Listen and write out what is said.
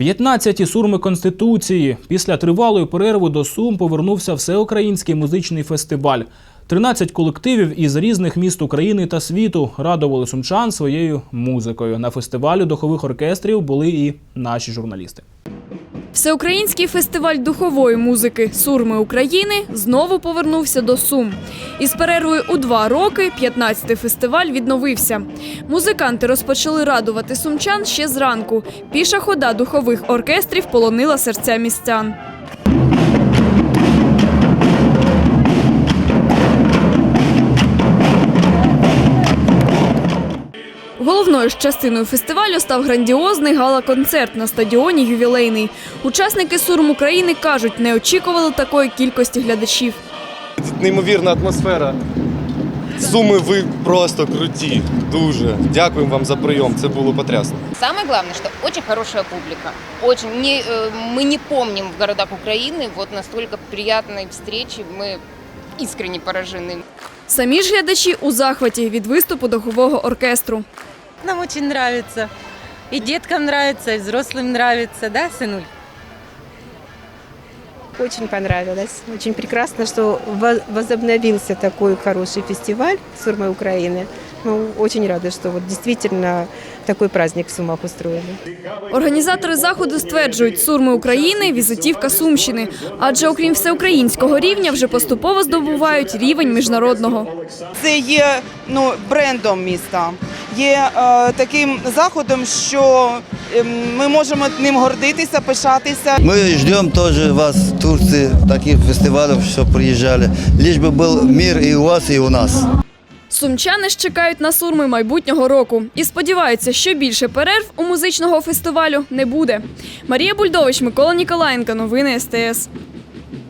15-ті сурми Конституції. Після тривалої перерви до Сум повернувся всеукраїнський музичний фестиваль. 13 колективів із різних міст України та світу радували сумчан своєю музикою. На фестивалі духових оркестрів були і наші журналісти. Всеукраїнський фестиваль духової музики Сурми України знову повернувся до Сум. Із перервою у два роки 15-й фестиваль відновився. Музиканти розпочали радувати сумчан ще зранку. Піша хода духових оркестрів полонила серця містян. Головною ж частиною фестивалю став грандіозний гала-концерт на стадіоні Ювілейний. Учасники Сурм України кажуть, не очікували такої кількості глядачів. Неймовірна атмосфера. Суми, ви просто круті. Дуже. Дякуємо вам за прийом. Це було потрясно. Самое главное, что очень хорошая публика. Очень. Не, э, мы не помним в городах Украины вот настолько приятной встречи. Мы искренне поражены. Самі ж глядачі у захваті від виступу духового оркестру. Нам очень нравится. И деткам нравится, и взрослым нравится, да, сынуль? Очень понравилось. Очень прекрасно, что во- возобновился такой хороший фестиваль Сурмы Украины. Мы очень рады, что вот действительно такой праздник в Сумах устроили. Організатори заходу стверджують, сурми України візитівка Сумщини, адже окрім всеукраїнського рівня вже поступово здобувають рівень міжнародного. Це є ну, брендом міста, є е, таким заходом, що ем, ми можемо ним гордитися, пишатися. Мы ждем тоже вас в Турции, таких фестивалей, что приезжали. Лишь бы был мир и у вас, и у нас. Сумчани ж чекають на сурми майбутнього року і сподіваються, що більше перерв у музичного фестивалю не буде. Марія Бульдович, Микола Ніколаєнко. Новини СТС.